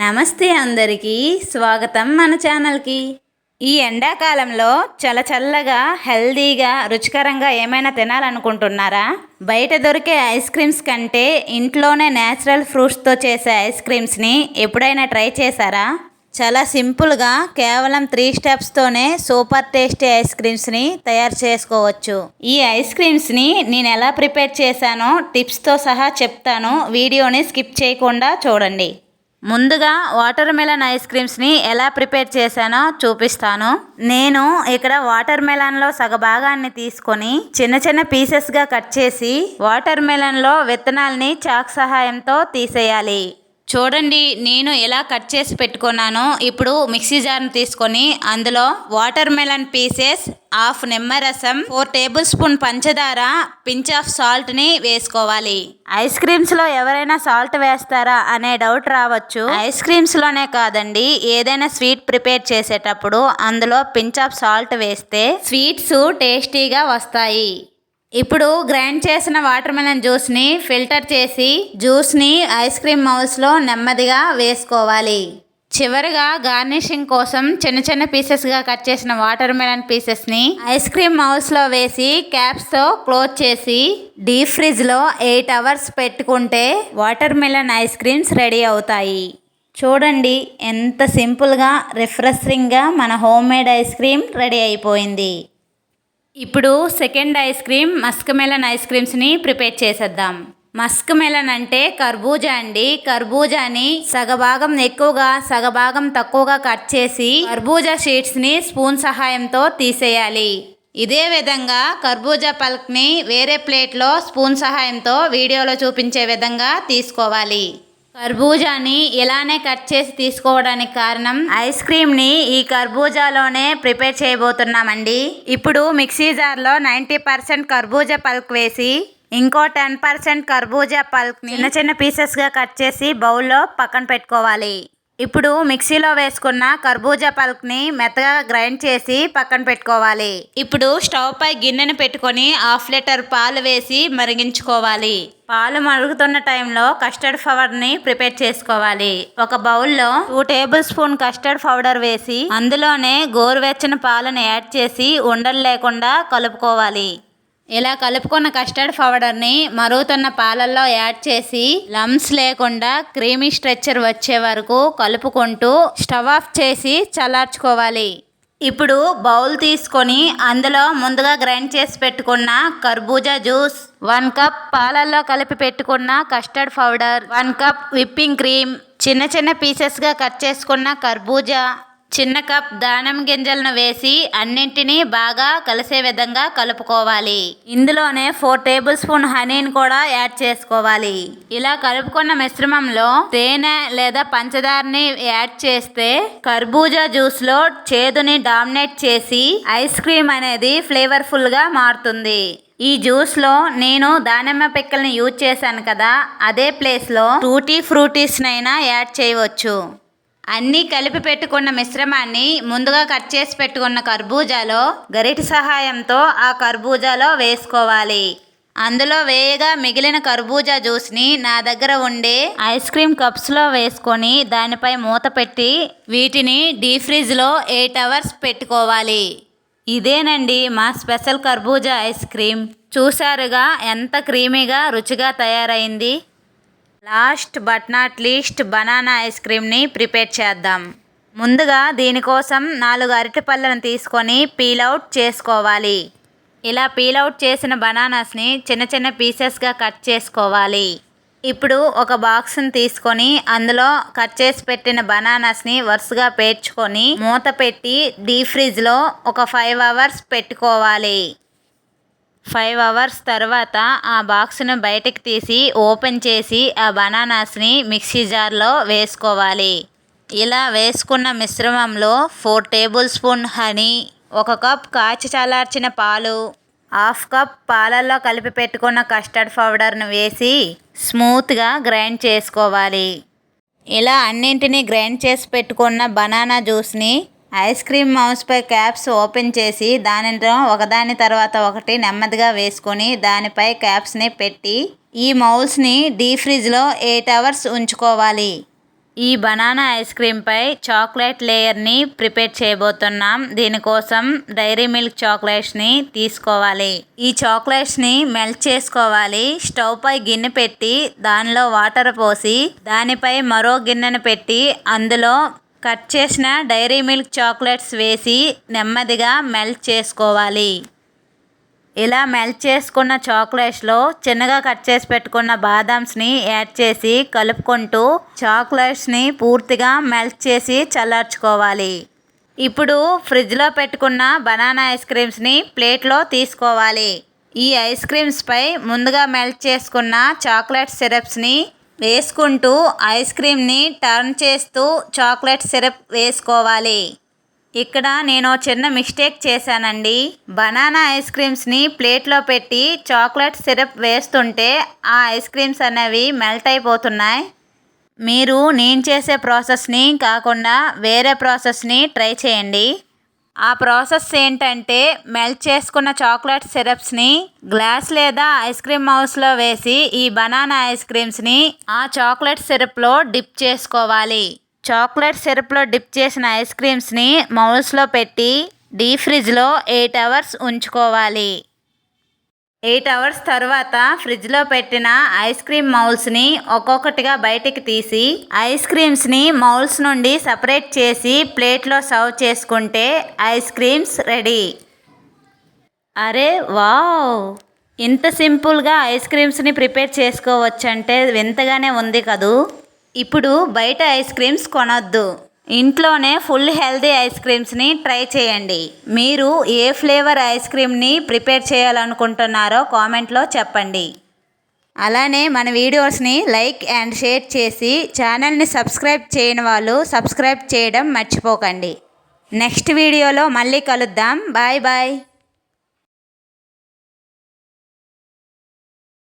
నమస్తే అందరికీ స్వాగతం మన ఛానల్కి. ఈ ఎండాకాలంలో చల్ల చల్లగా హెల్దీగా రుచికరంగా ఏమైనా తినాలనుకుంటున్నారా? బయట దొరికే ఐస్ క్రీమ్స్ కంటే ఇంట్లోనే న్యాచురల్ ఫ్రూట్స్తో చేసే ఐస్ క్రీమ్స్ని ఎప్పుడైనా ట్రై చేశారా? చాలా సింపుల్గా కేవలం త్రీ స్టెప్స్తోనే సూపర్ టేస్టీ ఐస్ క్రీమ్స్ని తయారు చేసుకోవచ్చు. ఈ ఐస్ క్రీమ్స్ని నేను ఎలా ప్రిపేర్ చేశానో టిప్స్తో సహా చెప్తాను. వీడియోని స్కిప్ చేయకుండా చూడండి. ముందుగా వాటర్ మెలన్ ఐస్ క్రీమ్స్ని ఎలా ప్రిపేర్ చేశానో చూపిస్తాను. నేను ఇక్కడ వాటర్ మెలన్లో సగభాగాన్ని తీసుకొని చిన్న చిన్న పీసెస్గా కట్ చేసి వాటర్ మెలన్లో విత్తనాల్ని చాక్ సహాయంతో తీసేయాలి. చూడండి నేను ఎలా కట్ చేసి పెట్టుకున్నానో. ఇప్పుడు మిక్సీ జార్ని తీసుకొని అందులో వాటర్ మెలన్ పీసెస్ హాఫ్ నిమ్మరసం ఫోర్ టేబుల్ స్పూన్ పంచదార పించ్ ఆఫ్ సాల్ట్ని వేసుకోవాలి. ఐస్ క్రీమ్స్లో ఎవరైనా సాల్ట్ వేస్తారా అనే డౌట్ రావచ్చు. ఐస్ క్రీమ్స్లోనే కాదండి ఏదైనా స్వీట్ ప్రిపేర్ చేసేటప్పుడు అందులో పించ్ ఆఫ్ సాల్ట్ వేస్తే స్వీట్స్ టేస్టీగా వస్తాయి. ఇప్పుడు గ్రైండ్ చేసిన వాటర్ మెలన్ జ్యూస్ని ఫిల్టర్ చేసి జ్యూస్ని ఐస్ క్రీమ్ మౌస్లో నెమ్మదిగా వేసుకోవాలి. చివరిగా గార్నిషింగ్ కోసం చిన్న చిన్న పీసెస్గా కట్ చేసిన వాటర్ మెలన్ పీసెస్ని ఐస్ క్రీమ్ మౌస్లో వేసి క్యాప్స్తో క్లోజ్ చేసి డీప్ ఫ్రిడ్జ్లో ఎయిట్ అవర్స్ పెట్టుకుంటే water melon ice creams ready అవుతాయి. చూడండి ఎంత సింపుల్గా రిఫ్రెషింగ్గా మన home made ice cream ready అయిపోయింది. ఇప్పుడు second ice cream musk melon ice క్రీమ్స్ని prepare చేసేద్దాం. మస్క్ మెలన్ అంటే కర్బూజా అండి. కర్బూజాని సగభాగం ఎక్కువగా సగభాగం తక్కువగా కట్ చేసి కర్బూజా షీట్స్ని స్పూన్ సహాయంతో తీసేయాలి. ఇదే విధంగా కర్బూజా పల్క్ని వేరే ప్లేట్లో స్పూన్ సహాయంతో వీడియోలో చూపించే విధంగా తీసుకోవాలి. కర్బూజాని ఇలానే కట్ చేసి తీసుకోవడానికి కారణం? ఐస్ క్రీమ్ని ఈ కర్బూజాలోనే ప్రిపేర్ చేయబోతున్నామండి. ఇప్పుడు మిక్సీ జార్లో నైంటీ పర్సెంట్ కర్బూజా పల్క్ వేసి ఇంకో టెన్ పర్సెంట్ కర్బూజా పల్క్ చిన్న చిన్న పీసెస్గా కట్ చేసి బౌల్లో పక్కన పెట్టుకోవాలి. ఇప్పుడు మిక్సీలో వేసుకున్న కర్బూజా పల్క్ని మెత్తగా గ్రైండ్ చేసి పక్కన పెట్టుకోవాలి. ఇప్పుడు స్టవ్ పై గిన్నెను పెట్టుకొని హాఫ్ లీటర్ పాలు వేసి మరిగించుకోవాలి. పాలు మరుగుతున్న టైంలో కస్టర్డ్ పౌడర్ని ప్రిపేర్ చేసుకోవాలి. ఒక బౌల్లో two table spoon custard powder వేసి అందులోనే గోరువెచ్చని పాలను యాడ్ చేసి ఉండలు లేకుండా కలుపుకోవాలి. ఇలా కలుపుకున్న కస్టర్డ్ పౌడర్ని మరుగుతున్న పాలల్లో యాడ్ చేసి లమ్స్ లేకుండా క్రీమీ స్ట్రెచ్చర్ వచ్చే వరకు కలుపుకుంటూ స్టవ్ ఆఫ్ చేసి చల్లార్చుకోవాలి. ఇప్పుడు బౌల్ తీసుకొని అందులో ముందుగా గ్రైండ్ చేసి పెట్టుకున్న కర్బూజా జ్యూస్ వన్ కప్ పాలల్లో కలిపి పెట్టుకున్న custard powder one cup whipping cream చిన్న చిన్న పీసెస్గా కట్ చేసుకున్న కర్బూజా చిన్న కప్ దానం గింజలను వేసి అన్నింటినీ బాగా కలిసే విధంగా కలుపుకోవాలి. ఇందులోనే ఫోర్ టేబుల్ స్పూన్ హనీని కూడా యాడ్ చేసుకోవాలి. ఇలా కలుపుకున్న మిశ్రమంలో తేనె లేదా పంచదారని యాడ్ చేస్తే కర్బూజా జ్యూస్లో చేదుని డామినేట్ చేసి ఐస్ క్రీమ్ అనేది ఫ్లేవర్ఫుల్గా మారుతుంది. ఈ జ్యూస్లో నేను దానిమ్మ పిక్కల్ని యూజ్ చేశాను కదా అదే ప్లేస్లో టూటీ ఫ్రూటీస్నైనా యాడ్ చేయవచ్చు. అన్నీ కలిపి పెట్టుకున్న మిశ్రమాన్ని ముందుగా కట్ చేసి పెట్టుకున్న కర్బూజాలో గరిటి సహాయంతో ఆ కర్బూజాలో వేసుకోవాలి. అందులో వేయగా మిగిలిన కర్బూజా జ్యూస్ని నా దగ్గర ఉండే ఐస్ క్రీమ్ కప్స్లో వేసుకొని దానిపై మూత పెట్టి వీటిని డీ ఫ్రిడ్జ్లో ఎయిట్ అవర్స్ పెట్టుకోవాలి. ఇదేనండి మా స్పెషల్ కర్బూజా ఐస్ క్రీమ్. చూసారుగా ఎంత క్రీమీగా రుచిగా తయారైంది? Last but not least banana ice క్రీమ్ని ప్రిపేర్ చేద్దాం. ముందుగా దీనికోసం నాలుగు అరటిపళ్ళను తీసుకొని పీల్ అవుట్ చేసుకోవాలి. ఇలా పీల్ అవుట్ చేసిన బనానాస్ని చిన్న చిన్న పీసెస్గా కట్ చేసుకోవాలి. ఇప్పుడు ఒక బాక్స్ని తీసుకొని అందులో కట్ చేసి పెట్టిన బనానాస్ని వరుసగా పేర్చుకొని మూత పెట్టి డీప్ ఫ్రిడ్జ్లో ఒక ఫైవ్ అవర్స్ పెట్టుకోవాలి. ఫైవ్ అవర్స్ తర్వాత ఆ బాక్స్ను బయటకు తీసి ఓపెన్ చేసి ఆ బనానాస్ని మిక్సీ జార్లో వేసుకోవాలి. ఇలా వేసుకున్న మిశ్రమంలో ఫోర్ టేబుల్ స్పూన్ హనీ ఒక కప్ కాచి చల్లార్చిన పాలు హాఫ్ కప్ పాలల్లో కలిపి పెట్టుకున్న కస్టర్డ్ పౌడర్ను వేసి స్మూత్గా గ్రైండ్ చేసుకోవాలి. ఇలా అన్నింటినీ గ్రైండ్ చేసి పెట్టుకున్న బనానా జ్యూస్ని ఐస్ క్రీమ్ మౌస్పై క్యాప్స్ ఓపెన్ చేసి దానిలో ఒకదాని తర్వాత ఒకటి నెమ్మదిగా వేసుకొని దానిపై క్యాప్స్ని పెట్టి ఈ మౌల్స్ని డీ ఫ్రిడ్జ్లో ఎయిట్ అవర్స్ ఉంచుకోవాలి. ఈ బనానా ఐస్ క్రీమ్పై చాక్లెట్ లేయర్ని ప్రిపేర్ చేయబోతున్నాం. దీనికోసం డైరీ మిల్క్ చాక్లెట్స్ని తీసుకోవాలి. ఈ చాక్లెట్స్ని మెల్ట్ చేసుకోవాలి. స్టవ్ పై గిన్నె పెట్టి దానిలో వాటర్ పోసి దానిపై మరో గిన్నెను పెట్టి అందులో కట్ చేసిన డైరీ మిల్క్ చాక్లెట్స్ వేసి నెమ్మదిగా మెల్ట్ చేసుకోవాలి. ఇలా మెల్ట్ చేసుకున్న చాక్లెట్స్లో చిన్నగా కట్ చేసి పెట్టుకున్న బాదామ్స్ని యాడ్ చేసి కలుపుకుంటూ చాక్లెట్స్ని పూర్తిగా మెల్ట్ చేసి చల్లార్చుకోవాలి. ఇప్పుడు ఫ్రిడ్జ్లో పెట్టుకున్న బనానా ఐస్ క్రీమ్స్ని ప్లేట్లో తీసుకోవాలి. ఈ ఐస్ క్రీమ్స్పై ముందుగా మెల్ట్ చేసుకున్న చాక్లెట్ సిరప్స్ని వేసుకుంటూ ఐస్ క్రీమ్ని టర్న్ చేస్తూ చాక్లెట్ సిరప్ వేసుకోవాలి. ఇక్కడ నేను చిన్న మిస్టేక్ చేశానండి. బనానా ఐస్ క్రీమ్స్ని ప్లేట్లో పెట్టి చాక్లెట్ సిరప్ వేస్తుంటే ఆ ఐస్ క్రీమ్స్ అనేవి మెల్ట్ అయిపోతున్నాయి. మీరు నేను చేసే ప్రాసెస్ని కాకుండా వేరే ప్రాసెస్ని ట్రై చేయండి. ఆ ప్రాసెస్ ఏంటంటే మెల్ట్ చేసుకున్న చాక్లెట్ సిరప్స్ని గ్లాస్ లేదా ఐస్ క్రీమ్ మౌస్లో వేసి ఈ బనానా ఐస్ క్రీమ్స్ని ఆ చాక్లెట్ సిరప్లో డిప్ చేసుకోవాలి. చాక్లెట్ సిరప్లో డిప్ చేసిన ఐస్ క్రీమ్స్ని మౌల్స్లో పెట్టి డీప్ ఫ్రిడ్జ్లో ఎయిట్ అవర్స్ ఉంచుకోవాలి. ఎయిట్ అవర్స్ తర్వాత ఫ్రిడ్జ్లో పెట్టిన ఐస్ క్రీమ్ మౌల్స్ని ఒక్కొక్కటిగా బయటికి తీసి ఐస్ క్రీమ్స్ని మౌల్స్ నుండి సపరేట్ చేసి ప్లేట్లో సర్వ్ చేసుకుంటే ఐస్ క్రీమ్స్ రెడీ. అరే వావ్! ఇంత సింపుల్గా ఐస్ క్రీమ్స్ని ప్రిపేర్ చేసుకోవచ్చంటే వింతగానే ఉంది కదూ. ఇప్పుడు బయట ఐస్ క్రీమ్స్ కొనొద్దు. ఇంట్లోనే ఫుల్ హెల్దీ ఐస్ క్రీమ్స్ని ట్రై చేయండి. మీరు ఏ ఫ్లేవర్ ఐస్ క్రీమ్ని ప్రిపేర్ చేయాలనుకుంటున్నారో కామెంట్లో చెప్పండి. అలానే మన వీడియోస్ని లైక్ అండ్ షేర్ చేసి ఛానల్ని సబ్స్క్రైబ్ చేయని వాళ్ళు సబ్స్క్రైబ్ చేయడం మర్చిపోకండి. నెక్స్ట్ వీడియోలో మళ్ళీ కలుద్దాం. Bye bye.